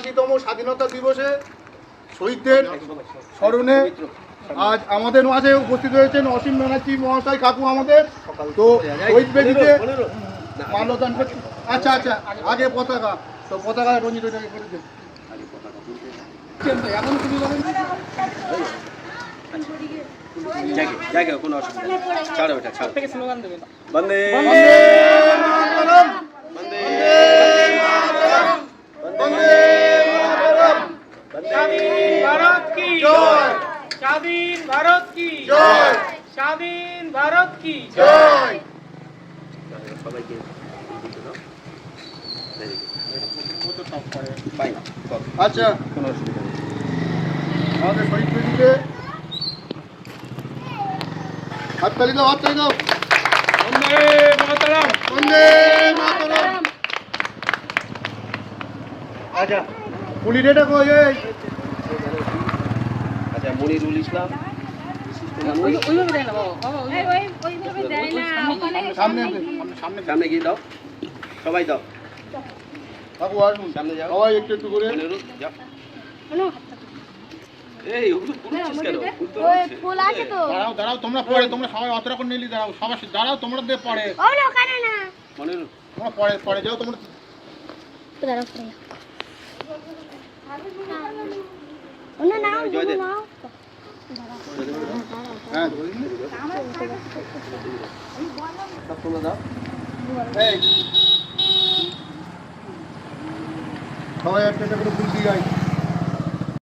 উনআশিতম স্বাধীনতা দিবসে শহীদদের স্মরণে আজ আমাদের মাঝে উপস্থিত হয়েছেন অসীম ব্যানার্জি মহাশয় কাকু আমাদের। তো শহীদ বেদিতে মাল্যদান করছি আচ্ছা আচ্ছা আগে পতাকা। তো পতাকা রঞ্জিত করে দেন। এখন তুমি জায়গা কোনো অসুবিধা ছাড়ো ছাড়ো। বন্দে বন্দে মাতরম স্বাধীন ভারত কি? জয়। স্বাধীন ভারত কি? জয়। স্বাধীন ভারত কি? জয়। সবাইকে। আচ্ছা। কোনো অসুবিধা নেই। আমাদের শহীদ বেদিতে হাততালি দাও হাততালি দাও। বন্দে মাতরম। বন্দে মাতরম। আচ্ছা। পুলিশ এটা কই এই? আচ্ছা মনিরুল ইসলাম সামনে সামনে গিয়ে দাও। সবাই দাও। কাকু আসুন। সামনে যাও। সবাই একটু একটু করে। যাও। এই ফুল আছে তো। দাঁড়াও দাঁড়াও তোমরা পরে তোমরা সবাই অত রকম নিলি দাঁড়াও সবাই দাঁড়াও তোমরা দিয়ে পরে। ওখানে না। তোমরা পরে পরে যাও তোমরা দাঁড়াও ওনা নাও। নাও হ্যাঁ সব তোমরা দাও। এই। সবাই একটা করে ফুল দিয়ে যায়